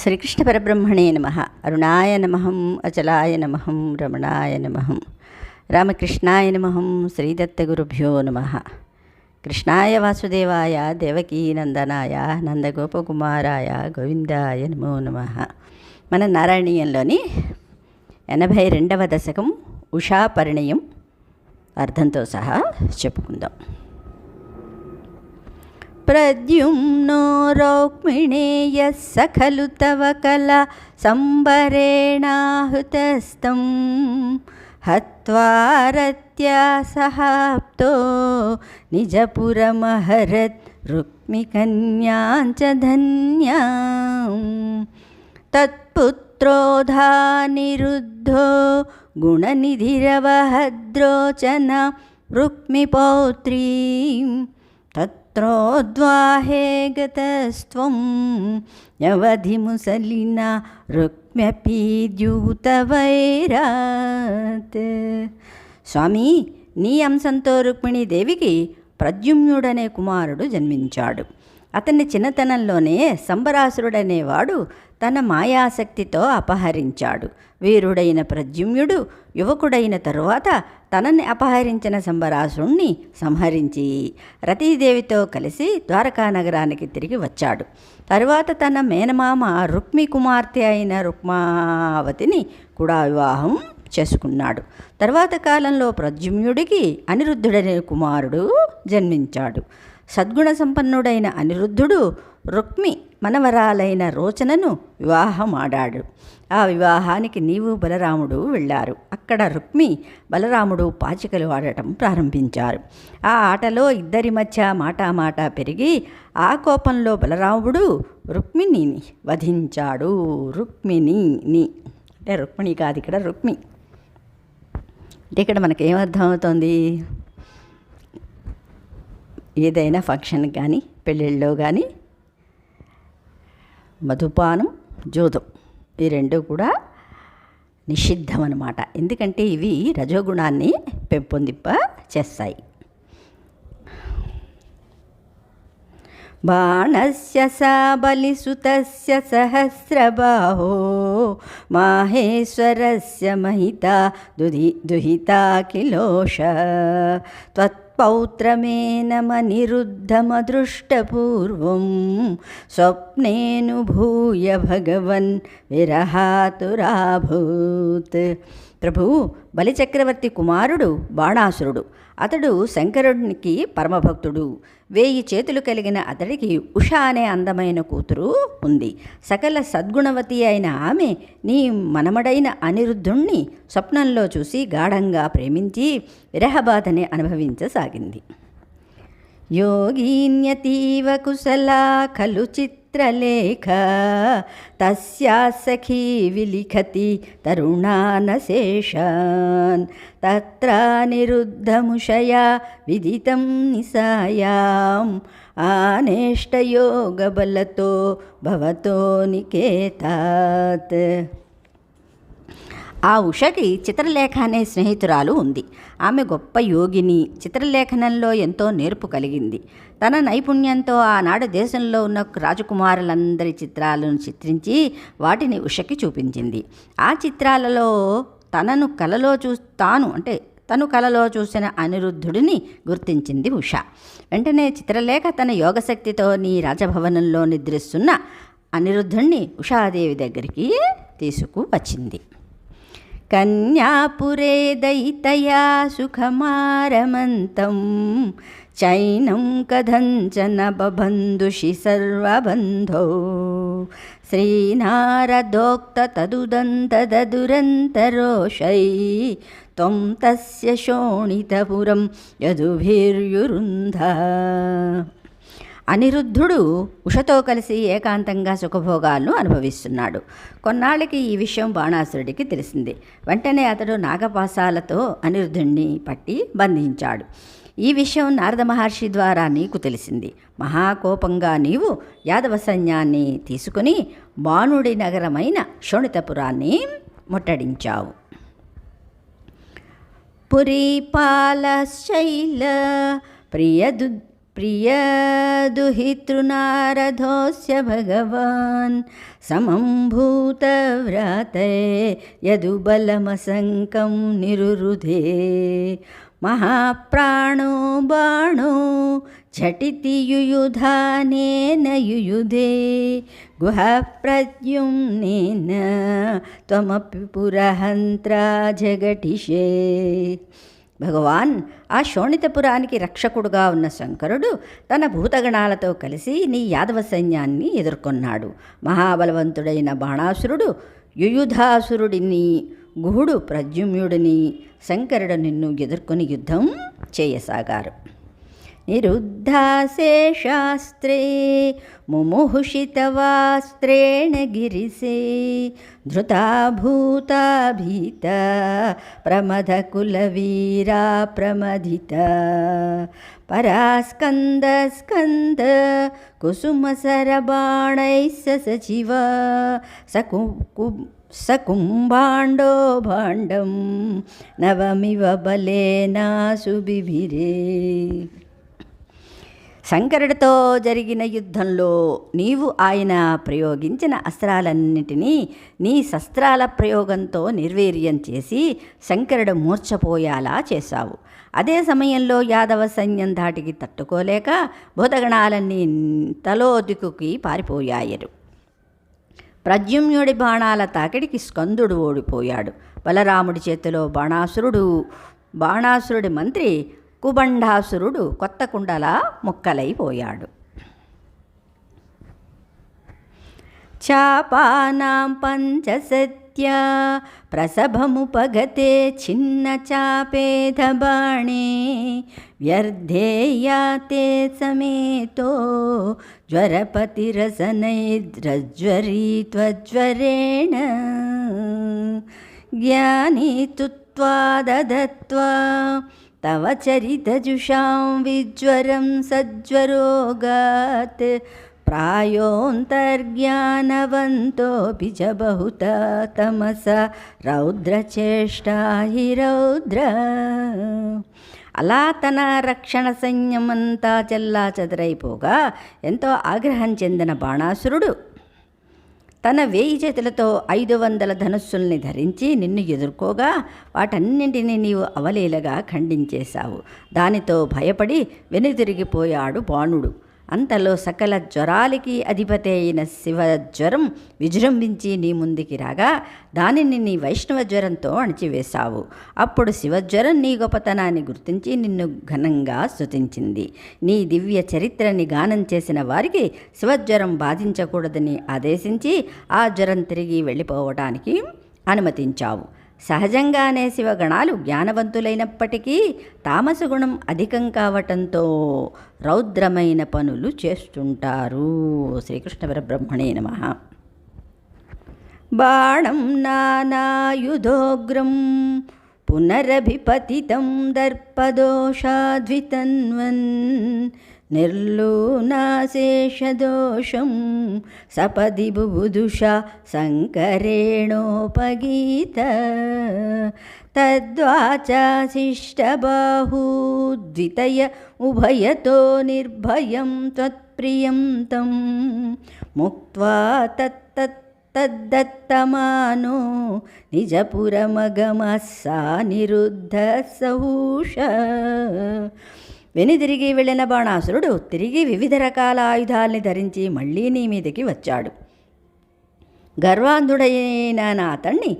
శ్రీకృష్ణ పరబ్రహ్మణే నమ. అరుణాయ నమహం అచలాయ నమహం రమణాయ నమహం రామకృష్ణాయ నమహం శ్రీదత్తగురుభ్యో నమ. కృష్ణాయ వాసుదేవాయ దేవకీనందనాయ నందగోపకుమారాయ గోవిందాయ నమో నమ. మన నారాయణీయంలోని ఎనభై రెండవ దశకం ఉషా పరిణయం అర్థంతో సహా చెప్పుకుందాం. प्रद्युम्नो रोक्मिणेयः स खलु तव कला सम्बरेणाहुतस्तं हत्वा रत्या सहाप्तो निजपुरमहरत् रुक्मिकन्यां च धन्यां तत्पुत्रो धानिरुद्धो गुणनिधिरवहद्रोचन త్రోద్వాహేగతస్త్వం యవధి ముసలిన రుక్మ్యపీద్యూత వైరాత్ స్వామి నీ అంశంతో రుక్మిణీదేవికి ప్రద్యుమ్నుడనే కుమారుడు జన్మించాడు. అతన్ని చిన్నతనంలోనే సంబరాసురుడనేవాడు తన మాయాశక్తితో అపహరించాడు. వీరుడైన ప్రద్యుమ్యుడు యువకుడైన తరువాత తనని అపహరించిన సంబరాసురుణ్ణి సంహరించి రతీదేవితో కలిసి ద్వారకా నగరానికి తిరిగి వచ్చాడు. తరువాత తన మేనమామ రుక్మి కుమార్తె అయిన రుక్మావతిని కూడా వివాహం చేసుకున్నాడు. తర్వాత కాలంలో ప్రద్యుమ్యుడికి అనిరుద్ధుడనే కుమారుడు జన్మించాడు. సద్గుణ సంపన్నుడైన అనిరుద్ధుడు రుక్మి మనవరాలైన రోచనను వివాహమాడాడు. ఆ వివాహానికి నీవు బలరాముడు వెళ్ళారు. అక్కడ రుక్మి బలరాముడు పాచికలు ఆడటం ప్రారంభించారు. ఆ ఆటలో ఇద్దరి మధ్య మాటామాట పెరిగి ఆ కోపంలో బలరాముడు రుక్మిణిని వధించాడు. రుక్మిణిని అంటే రుక్మిణి కాదు ఇక్కడ రుక్మి. అంటే ఇక్కడ మనకేమర్థం అవుతుంది ఏదైనా ఫంక్షన్ కానీ పెళ్ళిళ్ళలో కానీ మధుపానం జోదం. ఈ రెండు కూడా నిషిద్ధం అనమాట ఎందుకంటే ఇవి రజోగుణాన్ని పెంపొందింప చేస్తాయి. బాణస్య సా బలిసుతస్య సహస్రబాహో మాహేశ్వరస్య మహితా దుధి దుహితా కిలోష త్వత్ त्वत्पौत्रमेनमनिरुद्धमदृष्टपूर्वं स्वप्नेनुभूय భగవన్ విరహాతురాభూత్ ప్రభు బలిచక్రవర్తి కుమారుడు బాణాసురుడు అతడు శంకరుడికి పరమభక్తుడు. వేయి చేతులు కలిగిన అతడికి ఉష అనే అందమైన కూతురు ఉంది. సకల సద్గుణవతి అయిన ఆమె నీ మనమడైన అనిరుద్ధుణ్ణి స్వప్నంలో చూసి గాఢంగా ప్రేమించి విరహబాధని అనుభవించసాగింది. యోగీన్యతీవ కుశలా కలుచిత్ चित्रलेख तस्या सखी विलिखति तरुणानशेषान् तत्रानिरुद्धमुषया विदितं निसायाम् आनेष्टयोगबलतो भवतो निकेतात् ఆ ఉషకి చిత్రలేఖ అనే స్నేహితురాలు ఉంది. ఆమె గొప్ప యోగిని చిత్రలేఖనంలో ఎంతో నేర్పు కలిగింది. తన నైపుణ్యంతో ఆనాడు దేశంలో ఉన్న రాజకుమారులందరి చిత్రాలను చిత్రించి వాటిని ఉషకి చూపించింది. ఆ చిత్రాలలో తనను కలలో చూ తాను అంటే తను కలలో చూసిన అనిరుద్ధుడిని గుర్తించింది ఉష. వెంటనే చిత్రలేఖ తన యోగశక్తితో నీ రాజభవనంలో నిద్రిస్తున్న అనిరుద్ధుణ్ణి ఉషాదేవి దగ్గరికి తీసుకువచ్చింది. కన్యాపురే దయితయా సుఖమారమంతం. చైనం కథంచన బబంధుషి సర్వబంధో. శ్రీనారదోక్త తదుదంతదురంతరోషై త్వం తస్య శోణితపురం యదుభిర్యురుంధ. అనిరుద్ధుడు ఉషతో కలిసి ఏకాంతంగా సుఖభోగాలను అనుభవిస్తున్నాడు. కొన్నాళ్ళకి ఈ విషయం బాణాసురుడికి తెలిసింది. వెంటనే అతడు నాగపాసాలతో అనిరుద్ధుణ్ణి పట్టి బంధించాడు. ఈ విషయం నారద మహర్షి ద్వారా నీకు తెలిసింది. మహాకోపంగా నీవు యాదవ సైన్యాన్ని తీసుకుని బాణుడి నగరమైన శోణితపురాన్ని ముట్టడించావు. పురీపాలశైల ప్రియదు प्रियदुहितृनारथोऽस्य भगवान् समं भूतव्राते यदुबलमसङ्कं निरुरुधे। महाप्राणो बाणो झटिति युयुधानेन युयुधे। गुहप्रद्युम्नेन त्वमपि पुरहन्त्रा जगटिषे భగవాన్ ఆ శోణితపురానికి రక్షకుడుగా ఉన్న శంకరుడు తన భూతగణాలతో కలిసి నీ యాదవ సైన్యాన్ని ఎదుర్కొన్నాడు. మహాబలవంతుడైన బాణాసురుడు యుయుధాసురుడిని గుహుడు ప్రద్యుమ్యుడిని శంకరుడు నిన్ను ఎదుర్కొని యుద్ధం చేయసాగారు. निरुद्धासे शास्त्रे मुमुहुषितवास्त्रेण गिरिसे धृता भूता भीता प्रमथकुलवीरा प्रमदिता परास्कन्दस्कन्द कुसुमसरबाणैः स सचिव सकु सकुम्भाण्डो भाण्डं नवमिव बलेनासुबिभिरे శంకరుడితో జరిగిన యుద్ధంలో నీవు ఆయన ప్రయోగించిన అస్త్రాలన్నిటినీ నీ శస్త్రాల ప్రయోగంతో నిర్వీర్యం చేసి శంకరుడు మూర్ఛపోయేలా చేశావు. అదే సమయంలో యాదవ సైన్యం ధాటికి తట్టుకోలేక భూతగణాలన్నీ తలో దిక్కుకి పారిపోయాయరు. ప్రద్యుమ్నుడి బాణాల తాకిడికి స్కందుడు ఓడిపోయాడు. బలరాముడి చేతిలో బాణాసురుడు బాణాసురుడి మంత్రి కుబండాసురుడు కొత్త కుండలా ముక్కలైపోయాడు. చాపానాం పంచసత్య ప్రసభముపగతే చిన్న చాపేధబాణే వ్యర్థేయాతే సమేతో జ్వరపతిరసనైద్రజ్వరీ త్వజ్వరేణ. జ్ఞానీ తుత్వా तव चरितजुषां विज्वरं सज्वरोगात् प्रायोऽन्तर्ज्ञानवन्तोऽपि च बहुता तमसा రౌద్రచేష్టా హి రౌద్ర అలా తన రక్షణ సైన్యమంతా చెల్లా చెదరైపోగా ఎంతో ఆగ్రహం చెందిన బాణాసురుడు తన వేయి చేతులతో ఐదు వందల ధనుస్సుల్ని ధరించి నిన్ను ఎదుర్కోగా వాటన్నింటినీ నీవు అవలీలగా ఖండించేశావు. దానితో భయపడి వెనుతిరిగిపోయాడు బాణుడు. అంతలో సకల జ్వరాలకి అధిపతి అయిన శివ జ్వరం విజృంభించి నీ ముందుకి రాగా దానిని నీ వైష్ణవ జ్వరంతో అణిచివేశావు. అప్పుడు శివజ్వరం నీ గొప్పతనాన్ని గుర్తించి నిన్ను ఘనంగా స్తుతించింది. నీ దివ్య చరిత్రని గానం చేసిన వారికి శివజ్వరం బాధించకూడదని ఆదేశించి ఆ జ్వరం తిరిగి వెళ్ళిపోవటానికి అనుమతించావు. సహజంగానే శివగణాలు జ్ఞానవంతులైనప్పటికీ తామసగుణం అధికం కావటంతో రౌద్రమైన పనులు చేస్తుంటారు. శ్రీకృష్ణ పరబ్రహ్మణే నమ. బాణం నానాయుధోగ్రం పునరభిపతితం దర్పదోషాద్వితన్వన్ నిర్లూనాశేషదోషం సపది బుబుదుషా శంకరేణోపగీత తద్వాచాశిష్టబాహూద్వితయ ఉభయతో నిర్భయం త్వత్ప్రియం తం ముక్త్వా తత్తత్ తద్దత్తమానో నిజపురమగమస్సా నిరుద్ధ సహూష వెనుదిరిగి వెళ్ళిన బాణాసురుడు తిరిగి వివిధ రకాల ఆయుధాల్ని ధరించి మళ్ళీ నీ మీదకి వచ్చాడు. గర్వాంధుడైన నా అతన్ని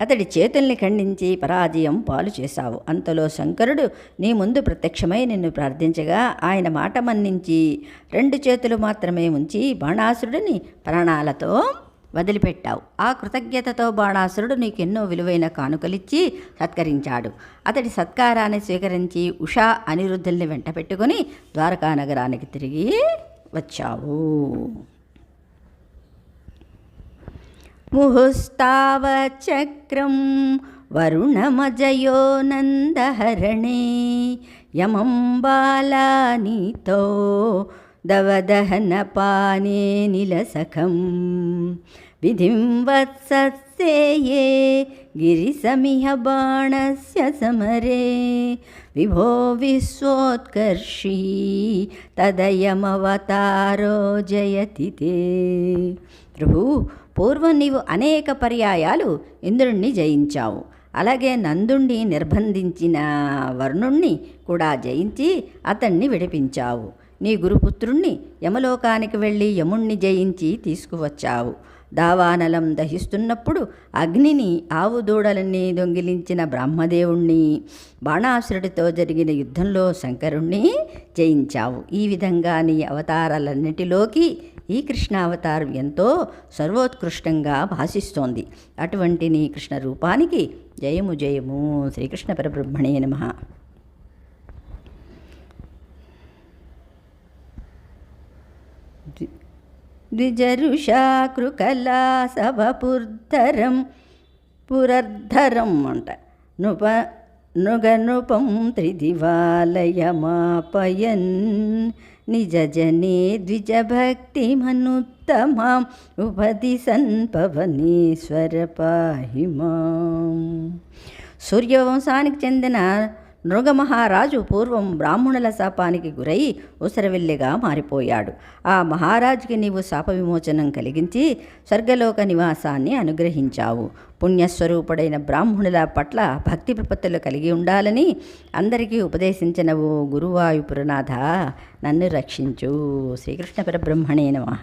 అతడి చేతుల్ని ఖండించి పరాజయం పాలు చేశావు. అంతలో శంకరుడు నీ ముందు ప్రత్యక్షమై నిన్ను ప్రార్థించగా ఆయన మాట మన్నించి రెండు చేతులు మాత్రమే ఉంచి బాణాసురుడిని ప్రాణాలతో వదిలిపెట్టావు. ఆ కృతజ్ఞతతో బాణాసురుడు నీకెన్నో విలువైన కానుకలిచ్చి సత్కరించాడు. అతడి సత్కారాన్ని స్వీకరించి ఉషా అనిరుద్ధుల్ని వెంట పెట్టుకుని ద్వారకా నగరానికి తిరిగి వచ్చావు. ముహుస్తావచక్రం వరుణమజయో నందహరణే యమం బాలానీతో దవదహనపానే నిలసఖం విధిం వత్సే గిరిసమిహ బాణస్య సమరే విభో విశ్వోత్కర్షీ తదయమవతారో జయతి తే ప్రభు పూర్వం నీవు అనేక పర్యాయాలు ఇంద్రుణ్ణి జయించావు। అలాగే నందుణ్ణి నిర్బంధించిన వర్ణుణ్ణి కూడా జయించి అతణ్ణి విడిపించావు। నీ గురుపుత్రుణ్ణి యమలోకానికి వెళ్ళి యముణ్ణి జయించి తీసుకువచ్చావు. దావానలం దహిస్తున్నప్పుడు అగ్నిని ఆవు దూడలన్నీ దొంగిలించిన బ్రహ్మదేవుణ్ణి బాణాసురుడితో జరిగిన యుద్ధంలో శంకరుణ్ణి జయించావు. ఈ విధంగా నీ అవతారాలన్నిటిలోకి ఈ కృష్ణావతారం ఎంతో సర్వోత్కృష్టంగా భాషిస్తోంది అటువంటి నీ కృష్ణ రూపానికి జయము జయము. శ్రీకృష్ణ పరబ్రహ్మణే నమ. ద్విజరుషాకృకలాసవపుర్ధరం పురర్ధరం అంట నృప నృగనృపం త్రిదివాలయమాపయన్ నిజ జనే ద్విజభక్తిమనుత్తమాం ఉపదిశన్ పవనేశ్వర పాహి మాం సూర్యవంశానికి చెందిన నృగమహారాజు పూర్వం బ్రాహ్మణుల శాపానికి గురై ఉసరవెల్లిగా మారిపోయాడు. ఆ మహారాజుకి నీవు శాప విమోచనం కలిగించి స్వర్గలోక నివాసాన్ని అనుగ్రహించావు. పుణ్యస్వరూపుడైన బ్రాహ్మణుల పట్ల భక్తి ప్రపత్తులు కలిగి ఉండాలని అందరికీ ఉపదేశించిన ఓ గురువాయుపురనాథ. నన్ను రక్షించు. శ్రీకృష్ణ పరబ్రహ్మణే నమ.